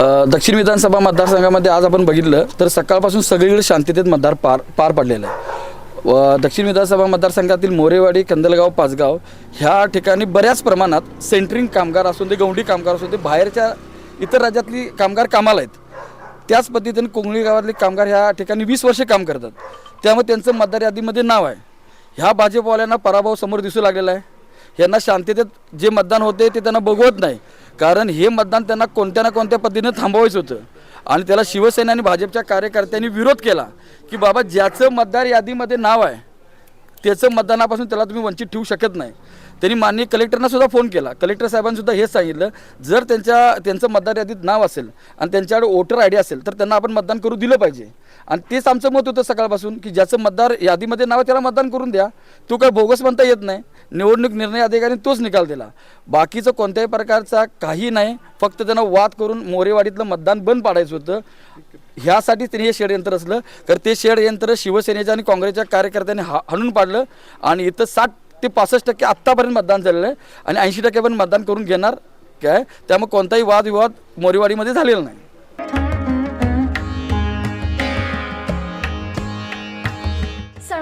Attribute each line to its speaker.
Speaker 1: दक्षिण विधानसभा मतदारसंघामध्ये आज आपण बघितलं तर सकाळपासून सगळीकडे शांततेत मतदार पार पार पडलेलं आहे. व दक्षिण विधानसभा मतदारसंघातील मोरेवाडी कंदलगाव पाचगाव ह्या ठिकाणी बऱ्याच प्रमाणात सेंटरिंग कामगार असून ते गौंडी कामगार असून ते बाहेरच्या इतर राज्यातली कामगार कामाला आहेत. त्याच पद्धतीने कोंगळी गावातले कामगार ह्या ठिकाणी वीस वर्षे काम करतात. त्यामुळे त्यांचं मतदार यादीमध्ये नाव आहे. ह्या भाजपवाल्यांना पराभव समोर दिसू लागलेला आहे. यांना शांततेत जे मतदान होते ते त्यांना बघवत नाही. कारण हे मतदान त्यांना कोणत्या ना कोणत्या पद्धतीनं थांबवायचं होतं. आणि त्याला शिवसेना आणि भाजपच्या कार्यकर्त्यांनी विरोध केला की बाबा ज्याचं मतदार यादीमध्ये नाव आहे त्याचं मतदानापासून त्याला तुम्ही वंचित ठेवू शकत नाही. त्यांनी माननीय कलेक्टरना सुद्धा फोन केला. कलेक्टर साहेबांसुद्धा हेच सांगितलं जर त्यांच्या त्यांचं मतदार यादीत नाव असेल आणि त्यांच्याकडे वोटर आय डी असेल तर त्यांना आपण मतदान करू दिलं पाहिजे. आणि तेच आमचं मत होतं सकाळपासून की ज्याचं मतदार यादीमध्ये नाव आहे त्याला मतदान करून द्या. तो काय बोगस म्हणता येत नाही. निवडणूक निर्णय अधिकाऱ्यांनी तोच निकाल दिला. बाकीचं कोणत्याही प्रकारचा काही नाही फक्त त्यांना वाद करून मोरेवाडीतलं मतदान बंद पाडायचं होतं. ह्यासाठीच त्यांनी हे षडयंत्र असलं तर ते षडयंत्र शिवसेनेच्या आणि काँग्रेसच्या कार्यकर्त्यांनी हा हाणून पाडलं आणि इथं साठ ते पासष्ट टक्के आत्तापर्यंत मतदान झालेलं आहे आणि ऐंशी टक्केपर्यंत मतदान करून घेणार काय? त्यामुळे कोणताही वादविवाद मोरेवाडीमध्ये झालेला नाही.